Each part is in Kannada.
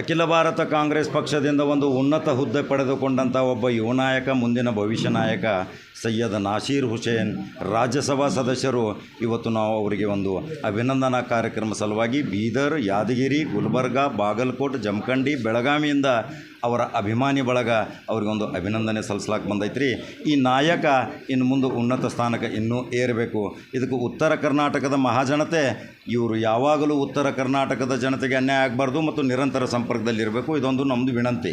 ಅಖಿಲ ಭಾರತ ಕಾಂಗ್ರೆಸ್ ಪಕ್ಷದಿಂದ ಒಂದು ಉನ್ನತ ಹುದ್ದೆ ಪಡೆದುಕೊಂಡಂಥ ಒಬ್ಬ ಯುವ ನಾಯಕ, ಮುಂದಿನ ಭವಿಷ್ಯ ನಾಯಕ ಸೈಯದ್ ನಾಸೀರ್ ಹುಸೇನ್. ರಾಜ್ಯಸಭಾ ಸದಸ್ಯರು ಇವತ್ತು ನಾವು ಅವರಿಗೆ ಒಂದು ಅಭಿನಂದನಾ ಕಾರ್ಯಕ್ರಮ ಸಲುವಾಗಿ ಬೀದರ್, ಯಾದಗಿರಿ, ಗುಲ್ಬರ್ಗ, ಬಾಗಲಕೋಟ್, ಜಮಖಂಡಿ, ಬೆಳಗಾವಿಯಿಂದ ಅವರ ಅಭಿಮಾನಿ ಬಳಗ ಅವ್ರಿಗೊಂದು ಅಭಿನಂದನೆ ಸಲ್ಲಿಸ್ಲಾಕ ಬಂದೈತ್ರಿ. ಈ ನಾಯಕ ಇನ್ನು ಮುಂದೆ ಉನ್ನತ ಸ್ಥಾನಕ್ಕೆ ಇನ್ನೂ ಏರಬೇಕು. ಇದಕ್ಕೆ ಉತ್ತರ ಕರ್ನಾಟಕದ ಮಹಾಜನತೆ, ಇವರು ಯಾವಾಗಲೂ ಉತ್ತರ ಕರ್ನಾಟಕದ ಜನತೆಗೆ ಅನ್ಯಾಯ ಆಗಬಾರ್ದು ಮತ್ತು ನಿರಂತರ ಸಂಪರ್ಕದಲ್ಲಿರಬೇಕು, ಇದೊಂದು ನಮ್ಮದು ವಿನಂತಿ.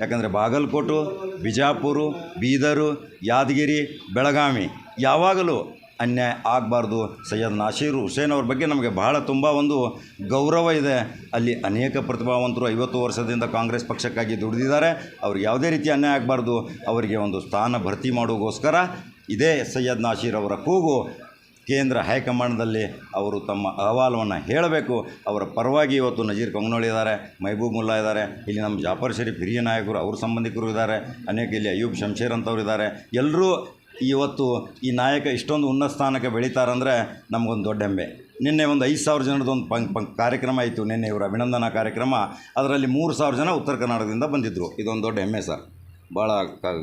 ಯಾಕಂದರೆ ಬಾಗಲಕೋಟು, ಬಿಜಾಪುರು, ಬೀದರು, ಯಾದಗಿರಿ, ಬೆಳಗಾವಿ ಯಾವಾಗಲೂ ಅನ್ಯಾಯ ಆಗಬಾರ್ದು. ಸೈಯದ್ ನಾಸೀರ್ ಹುಸೇನ್ ಅವ್ರ ಬಗ್ಗೆ ನಮಗೆ ಬಹಳ ತುಂಬ ಒಂದು ಗೌರವ ಇದೆ. ಅಲ್ಲಿ ಅನೇಕ ಪ್ರತಿಭಾವಂತರು ಐವತ್ತು ವರ್ಷದಿಂದ ಕಾಂಗ್ರೆಸ್ ಪಕ್ಷಕ್ಕಾಗಿ ದುಡಿದಿದ್ದಾರೆ. ಅವ್ರಿಗೆ ಯಾವುದೇ ರೀತಿ ಅನ್ಯಾಯ ಆಗಬಾರ್ದು. ಅವರಿಗೆ ಒಂದು ಸ್ಥಾನ ಭರ್ತಿ ಮಾಡೋಗೋಸ್ಕರ ಇದೇ ಸೈಯದ್ ನಾಸೀರ್ ಅವರ ಕೂಗು. ಕೇಂದ್ರ ಹೈಕಮಾಂಡ್ದಲ್ಲಿ ಅವರು ತಮ್ಮ ಅಹವಾಲವನ್ನು ಹೇಳಬೇಕು. ಅವರ ಪರವಾಗಿ ಇವತ್ತು ನಜೀರ್ ಕಂಗ್ನೋಳಿ ಇದ್ದಾರೆ, ಮಹಬೂಬ್ ಮುಲ್ಲಾ ಇದ್ದಾರೆ, ಇಲ್ಲಿ ನಮ್ಮ ಜಾಫರ್ ಶರೀಫ್ ಹಿರಿಯ ನಾಯಕರು, ಅವ್ರ ಸಂಬಂಧಿಕರು ಇದ್ದಾರೆ, ಅನೇಕ ಇಲ್ಲಿ ಅಯ್ಯೂಬ್ ಶಂಶೇರ್ ಅಂತವ್ರು ಇದ್ದಾರೆ. ಎಲ್ಲರೂ ಇವತ್ತು ಈ ನಾಯಕ ಇಷ್ಟೊಂದು ಉನ್ನತ ಸ್ಥಾನಕ್ಕೆ ಬೆಳೀತಾರಂದರೆ ನಮಗೊಂದು ದೊಡ್ಡ ಹೆಮ್ಮೆ. ನಿನ್ನೆ ಒಂದು ಐದು ಸಾವಿರ ಜನರದ್ದು ಒಂದು ಪಂಕ್ ಪಂಕ್ ಕಾರ್ಯಕ್ರಮ ಆಯಿತು. ನಿನ್ನೆ ಇವರ ಅಭಿನಂದನಾ ಕಾರ್ಯಕ್ರಮ. ಅದರಲ್ಲಿ ಮೂರು ಸಾವಿರ ಜನ ಉತ್ತರ ಕರ್ನಾಟಕದಿಂದ ಬಂದಿದ್ದರು ಇದೊಂದು ದೊಡ್ಡ ಹೆಮ್ಮೆ ಸರ್. ಭಾಳ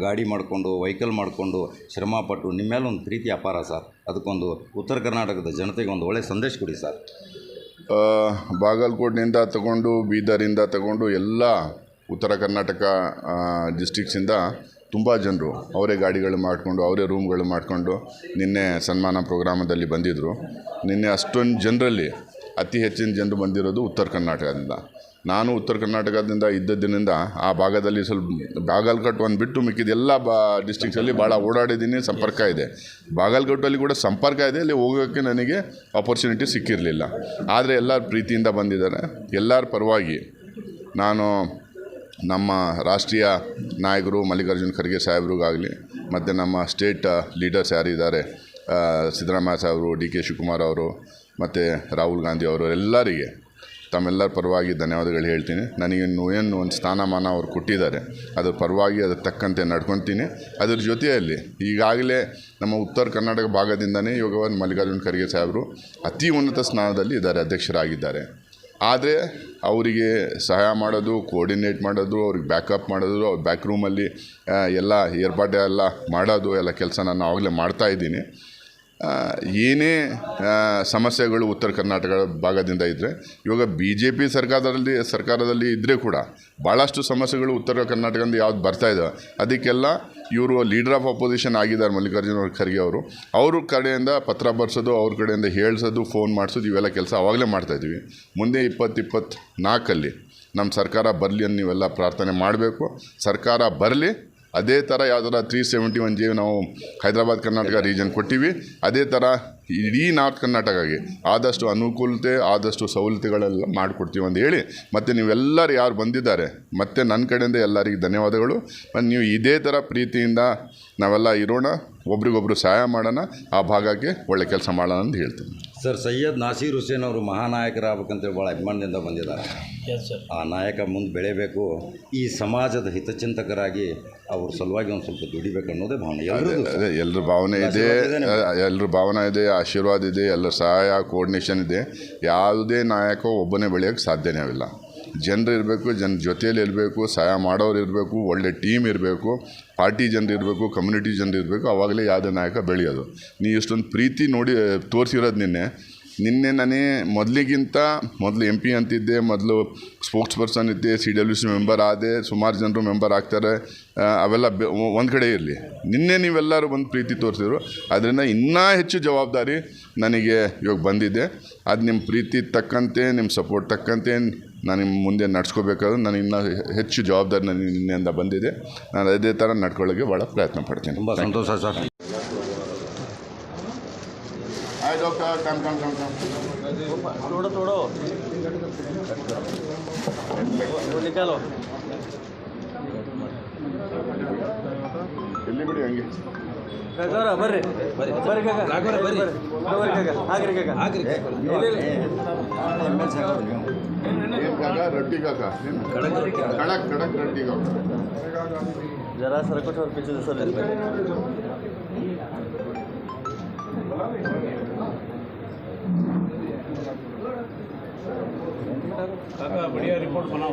ಗಾಡಿ ಮಾಡಿಕೊಂಡು ವೆಹಿಕಲ್ ಮಾಡಿಕೊಂಡು ಶ್ರಮಪಟ್ಟು ನಿಮ್ಮ ಮೇಲೆ ಒಂದು ಪ್ರೀತಿ ಅಪಾರ ಸರ್. ಅದಕ್ಕೊಂದು ಉತ್ತರ ಕರ್ನಾಟಕದ ಜನತೆಗೆ ಒಂದು ಒಳ್ಳೆಯ ಸಂದೇಶ ಕೊಡಿ ಸರ್. ಬಾಗಲಕೋಟ್ನಿಂದ ತಗೊಂಡು ಬೀದರಿಂದ ತಗೊಂಡು ಎಲ್ಲ ಉತ್ತರ ಕರ್ನಾಟಕ ಡಿಸ್ಟಿಕ್ಸಿಂದ ತುಂಬ ಜನರು ಅವರೇ ಗಾಡಿಗಳು ಮಾಡಿಕೊಂಡು, ಅವರೇ ರೂಮ್ಗಳು ಮಾಡಿಕೊಂಡು ನಿನ್ನೆ ಸನ್ಮಾನ ಪ್ರೋಗ್ರಾಮದಲ್ಲಿ ಬಂದಿದ್ದರು ನಿನ್ನೆ ಅಷ್ಟೊಂದು ಜನರಲ್ಲಿ ಅತಿ ಹೆಚ್ಚಿನ ಜನರು ಬಂದಿರೋದು ಉತ್ತರ ಕರ್ನಾಟಕದಿಂದ. ನಾನು ಉತ್ತರ ಕರ್ನಾಟಕದಿಂದ ಇದ್ದದ್ದಿನಿಂದ ಆ ಭಾಗದಲ್ಲಿ ಸ್ವಲ್ಪ ಬಾಗಲಕೋಟೆ ಒಂದು ಬಿಟ್ಟು ಮಿಕ್ಕಿದ ಎಲ್ಲ ಬಾ ಡಿಸ್ಟಿಕ್ಸಲ್ಲಿ ಭಾಳ ಓಡಾಡಿದ್ದೀನಿ, ಸಂಪರ್ಕ ಇದೆ. ಬಾಗಲಕೋಟಲ್ಲಿ ಕೂಡ ಸಂಪರ್ಕ ಇದೆ, ಅಲ್ಲಿ ಹೋಗೋಕ್ಕೆ ನನಗೆ ಆಪರ್ಚುನಿಟಿ ಸಿಕ್ಕಿರಲಿಲ್ಲ. ಆದರೆ ಎಲ್ಲರ ಪ್ರೀತಿಯಿಂದ ಬಂದಿದ್ದಾರೆ. ಎಲ್ಲರ ಪರವಾಗಿ ನಾನು ನಮ್ಮ ರಾಷ್ಟ್ರೀಯ ನಾಯಕರು ಮಲ್ಲಿಕಾರ್ಜುನ್ ಖರ್ಗೆ ಸಾಹೇಬ್ರಿಗಾಗಲಿ, ಮತ್ತು ನಮ್ಮ ಸ್ಟೇಟ್ ಲೀಡರ್ಸ್ ಯಾರಿದ್ದಾರೆ ಸಿದ್ದರಾಮಯ್ಯ ಸಾಹೇಬರು, ಡಿ ಕೆ ಶಿವಕುಮಾರ್ ಅವರು, ಮತ್ತು ರಾಹುಲ್ ಗಾಂಧಿ ಅವರು, ಎಲ್ಲರಿಗೆ ತಮ್ಮೆಲ್ಲರ ಪರವಾಗಿ ಧನ್ಯವಾದಗಳು ಹೇಳ್ತೀನಿ. ನನಗೆ ಏನು ಒಂದು ಸ್ಥಾನಮಾನ ಅವ್ರು ಕೊಟ್ಟಿದ್ದಾರೆ. ಅದ್ರ ಪರವಾಗಿ ಅದ್ರ ತಕ್ಕಂತೆ ನಡ್ಕೊತೀನಿ. ಅದ್ರ ಜೊತೆಯಲ್ಲಿ ಈಗಾಗಲೇ ನಮ್ಮ ಉತ್ತರ ಕರ್ನಾಟಕ ಭಾಗದಿಂದನೇ ಯೋಗವನ್ ಮಲ್ಲಿಕಾರ್ಜುನ ಖರ್ಗೆ ಸಾಹೇಬರು ಅತಿ ಉನ್ನತ ಸ್ಥಾನದಲ್ಲಿ ಇದ್ದಾರೆ, ಅಧ್ಯಕ್ಷರಾಗಿದ್ದಾರೆ. ಆದರೆ ಅವರಿಗೆ ಸಹಾಯ ಮಾಡೋದು ಕೋರ್ಡಿನೇಟ್ ಮಾಡೋದು, ಅವ್ರಿಗೆ ಬ್ಯಾಕಪ್ ಮಾಡೋದು, ಅವ್ರ ಬ್ಯಾಕ್ ರೂಮಲ್ಲಿ ಎಲ್ಲ ಏರ್ಪಾಟೆ ಎಲ್ಲ ಮಾಡೋದು, ಎಲ್ಲ ಕೆಲಸ ನಾನು ಆವಾಗಲೇ ಮಾಡ್ತಾಯಿದ್ದೀನಿ ಏನೇ ಸಮಸ್ಯೆಗಳು ಉತ್ತರ ಕರ್ನಾಟಕ ಭಾಗದಿಂದ ಇದ್ದರೆ ಇವಾಗ ಬಿ ಜೆ ಪಿ ಸರ್ಕಾರದಲ್ಲಿ ಸರ್ಕಾರದಲ್ಲಿ ಇದ್ದರೆ ಕೂಡ ಭಾಳಷ್ಟು ಸಮಸ್ಯೆಗಳು ಉತ್ತರ ಕರ್ನಾಟಕದಿಂದ ಯಾವ್ದು ಬರ್ತಾ ಇದ್ದಾವೆ ಅದಕ್ಕೆಲ್ಲ ಇವರು ಲೀಡರ್ ಆಫ್ ಅಪೋಸಿಷನ್ ಆಗಿದ್ದಾರೆ ಮಲ್ಲಿಕಾರ್ಜುನ ಖರ್ಗೆ ಅವರು. ಅವ್ರ ಕಡೆಯಿಂದ ಪತ್ರ ಬರ್ಸೋದು, ಅವ್ರ ಕಡೆಯಿಂದ ಹೇಳ್ಸೋದು ಫೋನ್ ಮಾಡಿಸೋದು, ಇವೆಲ್ಲ ಕೆಲಸ ಅವಾಗಲೇ ಮಾಡ್ತಾಯಿದ್ವಿ ಮುಂದೆ ಇಪ್ಪತ್ತು ಇಪ್ಪತ್ತು ನಾಲ್ಕಲ್ಲಿ ನಮ್ಮ ಸರ್ಕಾರ ಬರಲಿ ಅಂತ ನೀವೆಲ್ಲ ಪ್ರಾರ್ಥನೆ ಮಾಡಬೇಕು. ಸರ್ಕಾರ ಬರಲಿ ಅದೇ ಥರ ಯಾವ್ದಾರ ತ್ರೀ ಸೆವೆಂಟಿ ಒನ್ ಜಿ ನಾವು ಹೈದರಾಬಾದ್ ಕರ್ನಾಟಕ ರೀಜನ್ ಕೊಟ್ಟಿವಿ. ಅದೇ ಥರ ಇಡೀ ನಾರ್ತ್ ಕರ್ನಾಟಕಗೆ ಆದಷ್ಟು ಅನುಕೂಲತೆ, ಆದಷ್ಟು ಸವಲತ್ತುಗಳೆಲ್ಲ ಮಾಡಿಕೊಡ್ತೀವಿ ಅಂತ ಹೇಳಿ ಮತ್ತು ನೀವೆಲ್ಲರೂ ಯಾರು ಬಂದಿದ್ದಾರೆ, ಮತ್ತು ನನ್ನ ಕಡೆಯಿಂದ ಎಲ್ಲರಿಗೆ ಧನ್ಯವಾದಗಳು. ಮತ್ತು ನೀವು ಇದೇ ಥರ ಪ್ರೀತಿಯಿಂದ ನಾವೆಲ್ಲ ಇರೋಣ. ಒಬ್ರಿಗೊಬ್ರು ಸಹಾಯ ಮಾಡೋಣ ಆ ಭಾಗಕ್ಕೆ ಒಳ್ಳೆ ಕೆಲಸ ಮಾಡೋಣ ಅಂತ ಹೇಳ್ತೀನಿ. ಸರ್ ಸೈಯದ್ ನಾಸೀರ್ ಹುಸೇನ್ ಅವರು ಮಹಾನಾಯಕರಾಗಬೇಕಂತೇಳಿ ಭಾಳ ಅಭಿಮಾನದಿಂದ ಬಂದಿದ್ದಾರೆ. ಎಸ್ ಸರ್ ಆ ನಾಯಕ ಮುಂದೆ ಬೆಳೆಯಬೇಕು ಈ ಸಮಾಜದ ಹಿತಚಿಂತಕರಾಗಿ ಅವ್ರ ಸಲುವಾಗಿ ಒಂದು ಸ್ವಲ್ಪ ದುಡಿಬೇಕು ಅನ್ನೋದೇ ಭಾವನೆ. ಎಲ್ಲರದು ಅದೇ ಎಲ್ಲರ ಭಾವನೆ ಇದೆ ಎಲ್ಲರ ಭಾವನೆ ಇದೆ ಆಶೀರ್ವಾದ ಇದೆ ಎಲ್ಲರ ಸಹಾಯ ಕೋರ್ಡಿನೇಷನ್ ಇದೆ. ಯಾವುದೇ ನಾಯಕ ಒಬ್ಬನೇ ಬೆಳೆಯೋಕ್ಕೆ ಸಾಧ್ಯನೇ ಇಲ್ಲ. ಜನರು ಇರಬೇಕು, ಜನ ಜೊತೆಯಲ್ಲಿ ಇರಬೇಕು, ಸಹಾಯ ಮಾಡೋರು ಇರಬೇಕು, ಒಳ್ಳೆ ಟೀಮ್ ಇರಬೇಕು, ಪಾರ್ಟಿ ಜನರು ಇರಬೇಕು ಕಮ್ಯುನಿಟಿ ಜನರು ಇರಬೇಕು ಆವಾಗಲೇ ಯಾವುದೇ ನಾಯಕ ಬೆಳೆಯೋದು. ನೀ ಇಷ್ಟೊಂದು ಪ್ರೀತಿ ನೋಡಿ ತೋರಿಸಿರೋದು ನಿನ್ನೆ. ನಿನ್ನೆ ನಾನೇ ಮೊದಲಿಗಿಂತ ಮೊದಲು ಎಂ ಪಿ ಅಂತಿದ್ದೆ, ಮೊದಲು ಸ್ಪೋಕ್ಸ್ ಪರ್ಸನ್ ಇದ್ದೆ ಸಿ ಡಬ್ಲ್ಯೂ ಸಿ ಮೆಂಬರ್ ಆದೆ, ಸುಮಾರು ಜನರು ಮೆಂಬರ್ ಆಗ್ತಾರೆ ಅವೆಲ್ಲ ಬೆ ಒಂದು ಕಡೆ ಇರಲಿ. ನಿನ್ನೆ ನೀವೆಲ್ಲರೂ ಒಂದು ಪ್ರೀತಿ ತೋರಿಸಿದ್ರು. ಅದರಿಂದ ಇನ್ನೂ ಹೆಚ್ಚು ಜವಾಬ್ದಾರಿ ನನಗೆ ಇವಾಗ ಬಂದಿದೆ. ಅದು ನಿಮ್ಮ ಪ್ರೀತಿ ತಕ್ಕಂತೆ ನಿಮ್ಮ ಸಪೋರ್ಟ್ ತಕ್ಕಂತೆ ನಾನು ನಿಮ್ಮ ಮುಂದೆ ನಡೆಸ್ಕೋಬೇಕಾದ್ರೆ ನಾನು ಇನ್ನೂ ಹೆಚ್ಚು ಜವಾಬ್ದಾರಿ ನನಗೆ ನಿನ್ನೆಯಿಂದ ಬಂದಿದೆ. ನಾನು ಅದೇ ಥರ ನಡ್ಕೊಳ್ಳೋಕ್ಕೆ ಭಾಳ ಪ್ರಯತ್ನ ಪಡ್ತೀನಿ. ತುಂಬ ಸಂತೋಷ ಸರ್. ಎಲ್ಲಿ ಬಿಡಿ ಹಂಗೆ? ಕಾಕಾರ ಬರ್ರಿ ಬರ್ರಿ ಕಾಕ ಬರ್ರಿ ಬರ್ರಿ ಕಾಕ ಹಾಕ್ರಿ ಕಾಕ ಹಾಕ್ರಿ ಏನು ಕಾಕ ರೊಟ್ಟಿ ಕಾಕ ಏನು? ಕಡಕ್ ಕಡಕ್ ರೊಟ್ಟಿ ಕಾಕ जरा सरकट और पीछे से सर काका बढ़िया रिपोर्ट बनाओ